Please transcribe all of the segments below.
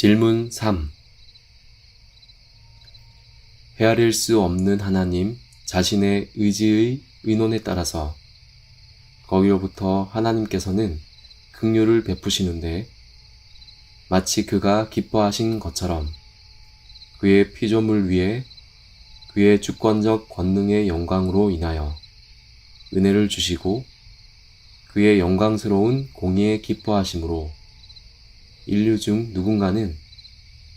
질문 3. 헤아릴 수 없는 하나님 자신의 의지의 의논에 따라서 거기로부터 하나님께서는 긍휼을 베푸시는데 마치 그가 기뻐하신 것처럼 그의 피조물 위에 그의 주권적 권능의 영광으로 인하여 은혜를 주시고 그의 영광스러운 공의에 기뻐하심으로 인류 중 누군가는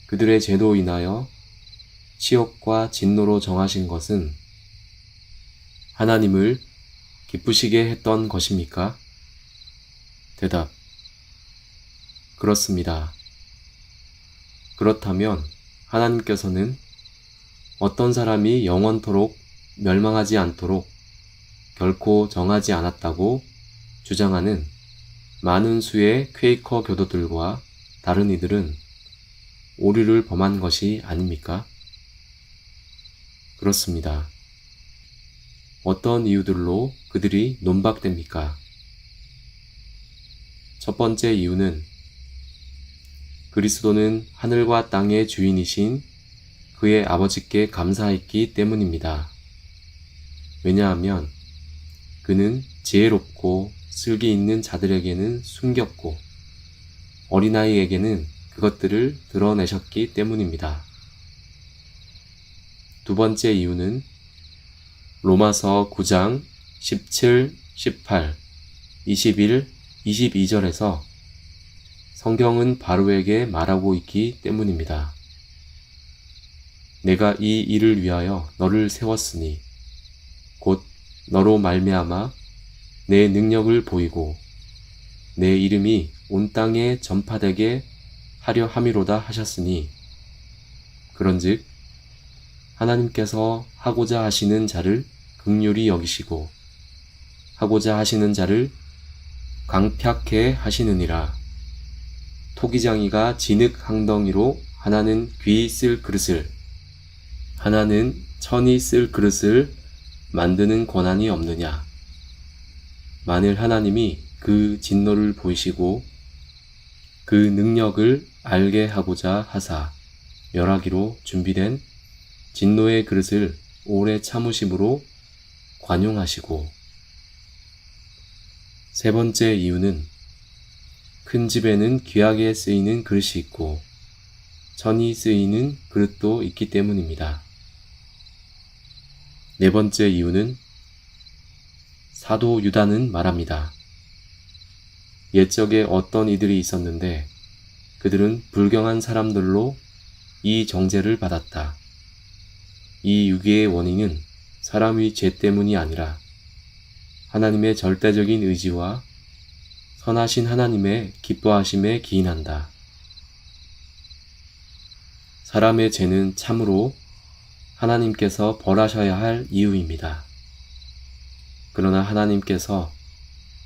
그들의 죄로 인하여 치욕과 진노로 정하신 것은 하나님을 기쁘시게 했던 것입니까? 대답. 그렇습니다. 그렇다면 하나님께서는 어떤 사람이 영원토록 멸망하지 않도록 결코 정하지 않았다고 주장하는 많은 수의 퀘이커 교도들과 다른 이들은 오류를 범한 것이 아닙니까? 그렇습니다. 어떤 이유들로 그들이 논박됩니까? 첫 번째 이유는 그리스도는 하늘과 땅의 주인이신 그의 아버지께 감사했기 때문입니다. 왜냐하면 그는 지혜롭고 슬기 있는 자들에게는 숨겼고 어린아이에게는 그것들을 드러내셨기 때문입니다. 두 번째 이유는 로마서 9장 17, 18, 21, 22절에서 성경은 바로에게 말하고 있기 때문입니다. 내가 이 일을 위하여 너를 세웠으니 곧 너로 말미암아 내 능력을 보이고 내 이름이 온 땅에 전파되게 하려 함이로다 하셨으니. 그런즉 하나님께서 하고자 하시는 자를 극률이 여기시고 하고자 하시는 자를 강팍해 하시느니라. 토기장이가 진흙 항덩이로 하나는 귀 쓸 그릇을 하나는 천이 쓸 그릇을 만드는 권한이 없느냐. 만일 하나님이 그 진노를 보이시고 그 능력을 알게 하고자 하사 멸하기로 준비된 진노의 그릇을 오래 참으심으로 관용하시고 세 번째 이유는 큰 집에는 귀하게 쓰이는 그릇이 있고 천이 쓰이는 그릇도 있기 때문입니다. 네 번째 이유는 사도 유다는 말합니다. 옛적에 어떤 이들이 있었는데 그들은 불경한 사람들로 이 정죄를 받았다. 이 유기의 원인은 사람의 죄 때문이 아니라 하나님의 절대적인 의지와 선하신 하나님의 기뻐하심에 기인한다. 사람의 죄는 참으로 하나님께서 벌하셔야 할 이유입니다. 그러나 하나님께서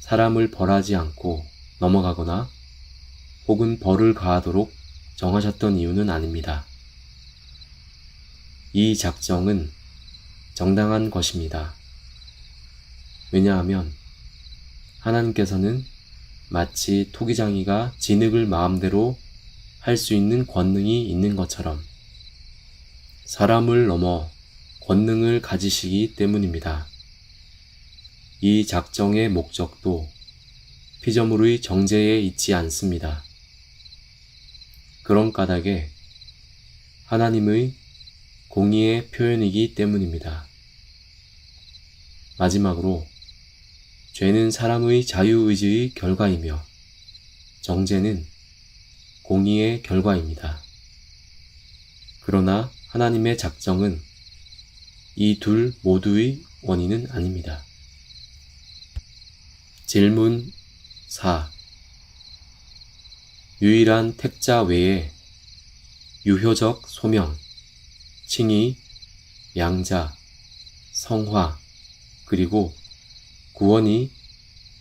사람을 벌하지 않고 넘어가거나 혹은 벌을 가하도록 정하셨던 이유는 아닙니다. 이 작정은 정당한 것입니다. 왜냐하면 하나님께서는 마치 토기장이가 진흙을 마음대로 할 수 있는 권능이 있는 것처럼 사람을 넘어 권능을 가지시기 때문입니다. 이 작정의 목적도 피조물의 정죄에 있지 않습니다. 그런 까닭에 하나님의 공의의 표현이기 때문입니다. 마지막으로 죄는 사람의 자유의지의 결과이며 정죄는 공의의 결과입니다. 그러나 하나님의 작정은 이 둘 모두의 원인은 아닙니다. 질문 4. 유일한 택자 외에 유효적 소명, 칭의, 양자, 성화, 그리고 구원이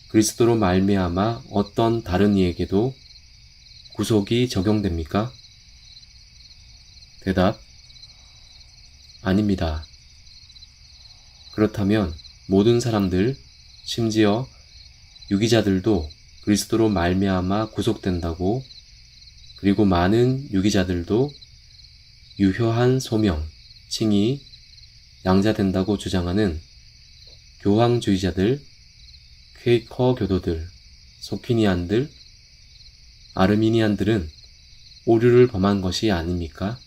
그리스도로 말미암아 어떤 다른 이에게도 구속이 적용됩니까? 대답 아닙니다. 그렇다면 모든 사람들, 심지어 유기자들도 그리스도로 말미암아 구속된다고 그리고 많은 유기자들도 유효한 소명, 칭이 양자된다고 주장하는 교황주의자들, 퀘이커 교도들, 소키니안들, 아르미니안들은 오류를 범한 것이 아닙니까?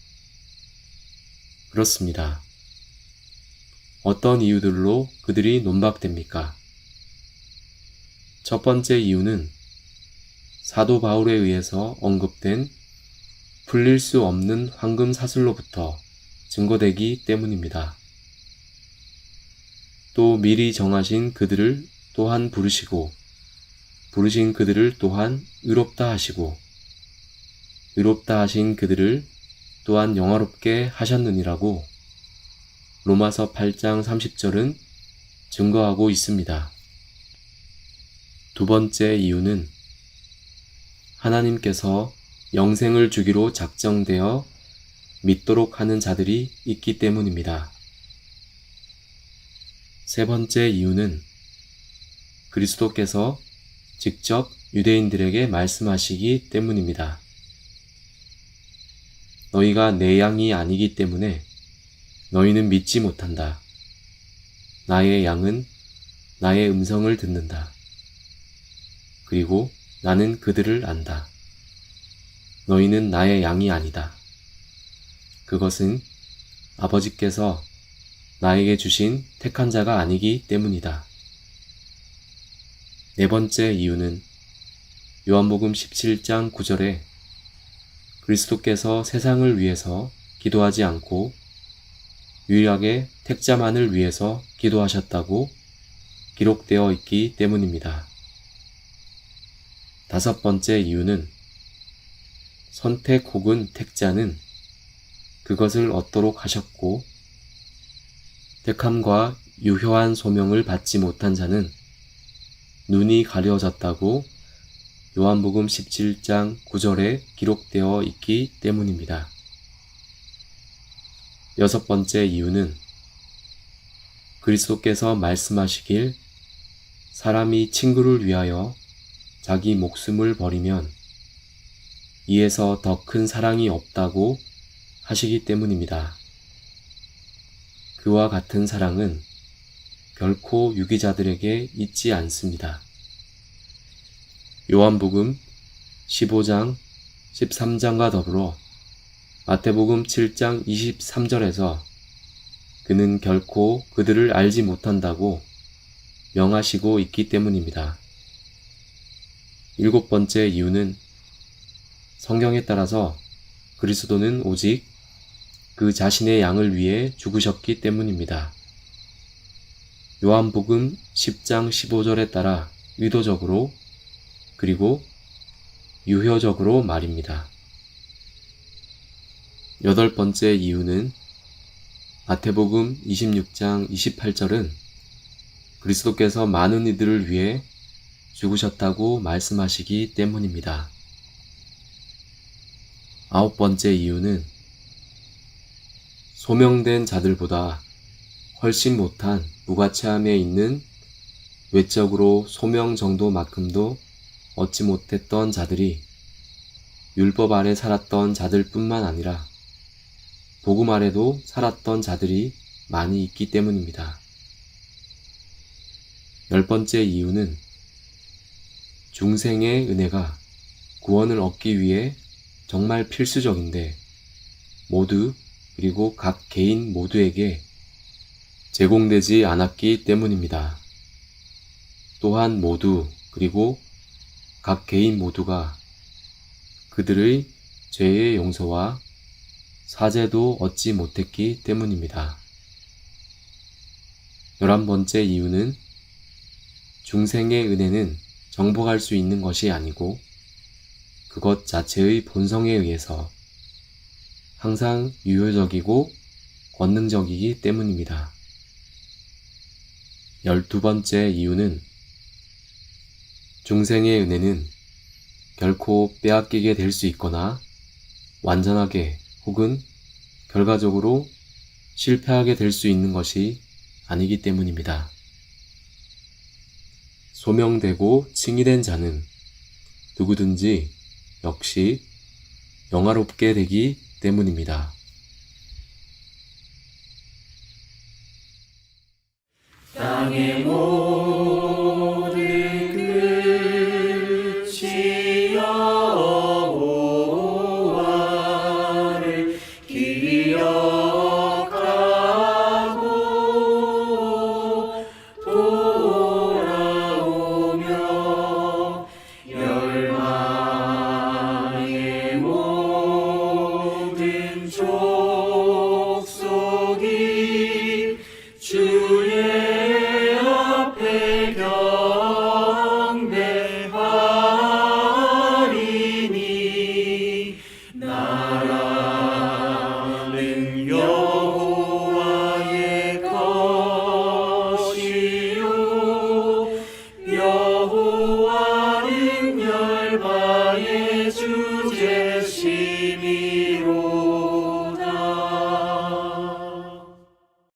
그렇습니다. 어떤 이유들로 그들이 논박됩니까? 첫 번째 이유는 사도 바울에 의해서 언급된 풀릴 수 없는 황금 사슬로부터 증거되기 때문입니다. 또 미리 정하신 그들을 또한 부르시고 부르신 그들을 또한 의롭다 하시고 의롭다 하신 그들을 또한 영화롭게 하셨느니라고 로마서 8장 30절은 증거하고 있습니다. 두 번째 이유는 하나님께서 영생을 주기로 작정되어 믿도록 하는 자들이 있기 때문입니다. 세 번째 이유는 그리스도께서 직접 유대인들에게 말씀하시기 때문입니다. 너희가 내 양이 아니기 때문에 너희는 믿지 못한다. 나의 양은 나의 음성을 듣는다. 그리고 나는 그들을 안다. 너희는 나의 양이 아니다. 그것은 아버지께서 나에게 주신 택한 자가 아니기 때문이다. 네 번째 이유는 요한복음 17장 9절에 그리스도께서 세상을 위해서 기도하지 않고 유일하게 택자만을 위해서 기도하셨다고 기록되어 있기 때문입니다. 다섯 번째 이유는 선택 혹은 택자는 그것을 얻도록 하셨고 택함과 유효한 소명을 받지 못한 자는 눈이 가려졌다고 요한복음 17장 9절에 기록되어 있기 때문입니다. 여섯 번째 이유는 그리스도께서 말씀하시길 사람이 친구를 위하여 자기 목숨을 버리면 이에서 더 큰 사랑이 없다고 하시기 때문입니다. 그와 같은 사랑은 결코 유기자들에게 있지 않습니다. 요한복음 15장 13장과 더불어 마태복음 7장 23절에서 그는 결코 그들을 알지 못한다고 명하시고 있기 때문입니다. 일곱 번째 이유는 성경에 따라서 그리스도는 오직 그 자신의 양을 위해 죽으셨기 때문입니다. 요한복음 10장 15절에 따라 의도적으로 그리고 유효적으로 말입니다. 여덟 번째 이유는 마태복음 26장 28절은 그리스도께서 많은 이들을 위해 죽으셨다고 말씀하시기 때문입니다. 아홉 번째 이유는 소명된 자들보다 훨씬 못한 무가치함에 있는 외적으로 소명 정도만큼도 얻지 못했던 자들이 율법 아래 살았던 자들뿐만 아니라 복음 아래도 살았던 자들이 많이 있기 때문입니다. 열 번째 이유는 중생의 은혜가 구원을 얻기 위해 정말 필수적인데 모두 그리고 각 개인 모두에게 제공되지 않았기 때문입니다. 또한 모두 그리고 각 개인 모두가 그들의 죄의 용서와 사죄도 얻지 못했기 때문입니다. 열한 번째 이유는 중생의 은혜는 정복할 수 있는 것이 아니고 그것 자체의 본성에 의해서 항상 유효적이고 권능적이기 때문입니다. 열두 번째 이유는 중생의 은혜는 결코 빼앗기게 될 수 있거나 완전하게 혹은 결과적으로 실패하게 될 수 있는 것이 아니기 때문입니다. 소명되고 칭의된 자는 누구든지 역시 영화롭게 되기 때문입니다. 땅의 모든 끝이 기억하고 돌